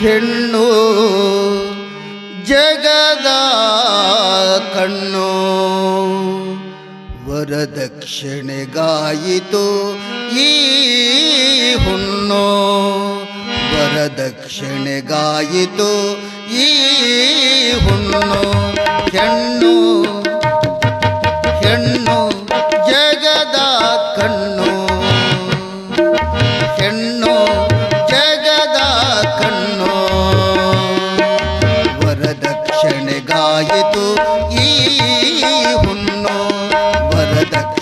ಹೆಣ್ಣು ಜಗದ ಕಣ್ಣು ವರದಕ್ಷಿಣೆಗಾಯಿತು ಈ ಹುಣ್ಣು ವರದಕ್ಷಿಣೆಗಾಯಿತು ಈ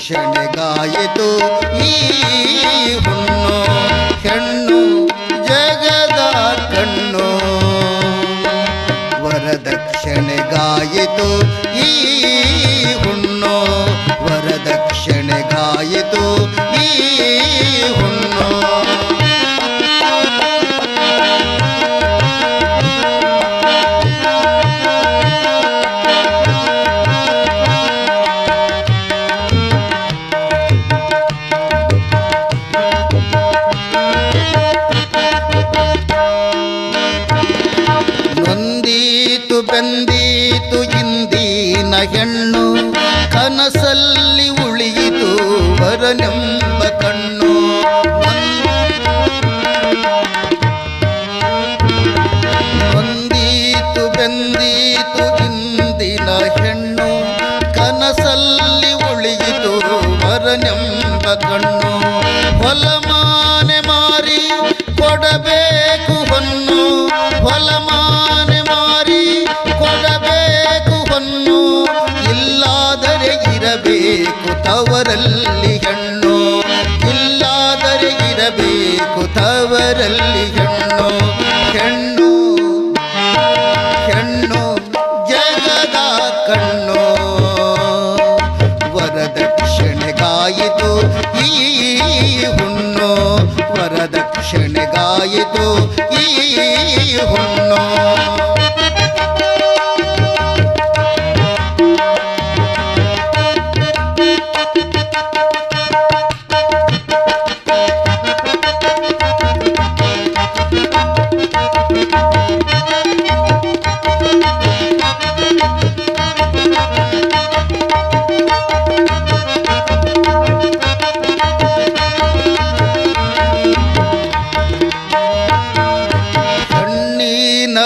ವರದಕ್ಷಿಣೆಗಾಯಿತು ಈ ಹುಣ್ಣು ಹೆಣ್ಣು ಜಗದ ಕಣ್ಣು. ವರದಕ್ಷಿಣೆಗಾಯಿತು ಈ ಹುಣ್ಣು ವರದಕ್ಷಿಣೆಗಾಯಿತು ಈ ಹುಣ್ಣು ಹೆಣ್ಣು ಕನಸಲ್ಲಿ ಉಳಿಯಿತು ವರನೆಂಬ ಕಣ್ಣು. ಬಂದೀತು ಬೆಂದೀತು ಇಂದಿನ ಹೆಣ್ಣು ಕನಸಲ್ಲಿ ಉಳಿಯಿತು ವರನೆಂಬ ಕಣ್ಣು. ಹೊಲಮಾನೆ ಇರಬೇಕು ತವರಲ್ಲಿ ಹೆಣ್ಣು ಇಲ್ಲಾದರೆ ಇರಬೇಕು ತವರಲ್ಲಿ ಹೆಣ್ಣು ಹೆಣ್ಣು ಹೆಣ್ಣು ಜಗದ ಕಣ್ಣು ವರದಕ್ಷಿಣೆಗಾಯಿತು ಈ ಹುಣ್ಣು ವರದಕ್ಷಿಣೆಗಾಯಿತು ಈ ಹುಣ್ಣು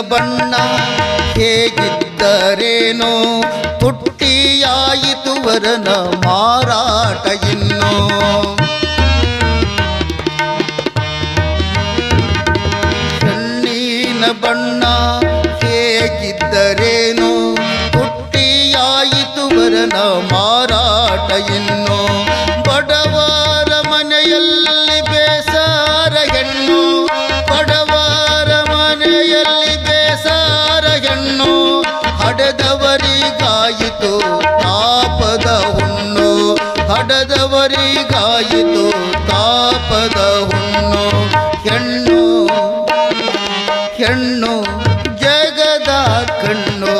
ಬಣ್ಣ ಹೇಗಿದ್ದರೇನೋ ಪುಟ್ಟಿಯಾಯಿತು ವರನ ಮಾರಾಟ ಇನ್ನು. ಕಣ್ಣಿನ ಬಣ್ಣ ಹೇಗಿದ್ದರೇನೋ ಪುಟ್ಟಿಯಾಯಿತು ವರನ ಮಾರಾಟ ಇನ್ನು. ಹಡೆದವರಿಗಾಯಿತು ತಾಪದ ಹುಣ್ಣು ಹೆಣ್ಣು ಹೆಣ್ಣು ಜಗದ ಕಣ್ಣು.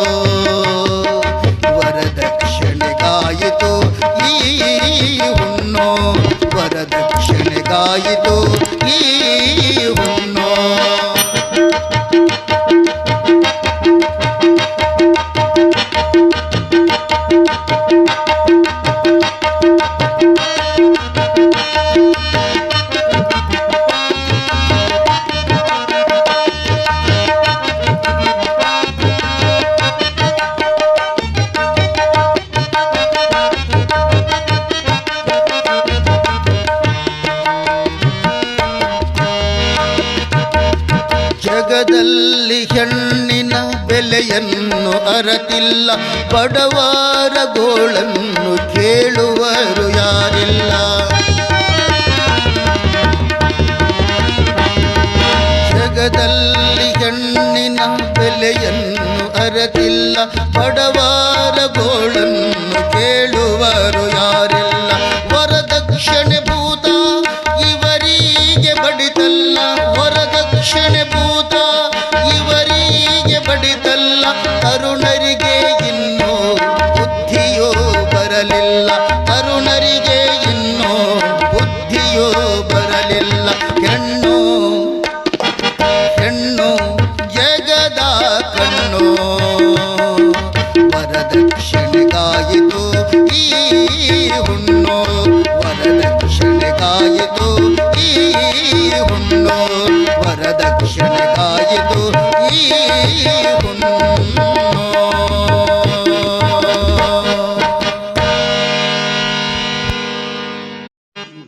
ವರದಕ್ಷಿಣೆಗಾಯಿತು ಈ ಹುಣ್ಣು ವರದಕ್ಷಿಣೆಗಾಯಿತು ಈ ಹುಣ್ಣು. ಜಗದಲ್ಲಿ ಹೆಣ್ಣಿನ ಬೆಲೆಯನ್ನು ಅರತಿಲ್ಲ ಬಡವರ ಗೋಳನ್ನು ಕೇಳುವರು ಯಾರಿಲ್ಲ ಜಗದಲ್ಲಿ ಹೆಣ್ಣಿನ ಬೆಲೆಯನ್ನು ಅರತಿಲ್ಲ ಬಡವರ ತರುಣರಿಗೆ ಇನ್ನೂ ಬುದ್ಧಿಯೋ ಬರಲಿಲ್ಲ. ತರುಣರಿಗೆ ಇನ್ನೂ ಬುದ್ಧಿಯೋ ಬರಲಿಲ್ಲ. ಹೆಣ್ಣು ಹೆಣ್ಣು ಜಗದ ಕಣ್ಣು. ವರದಕ್ಷಿಣೆಗಾಯಿತು ಈ ಹುಣ್ಣು. ವರದಕ್ಷಿಣೆಗಾಯಿತು ಈ ಹುಣ್ಣು. ವರದಕ್ಷಿಣೆಗಾಯಿತು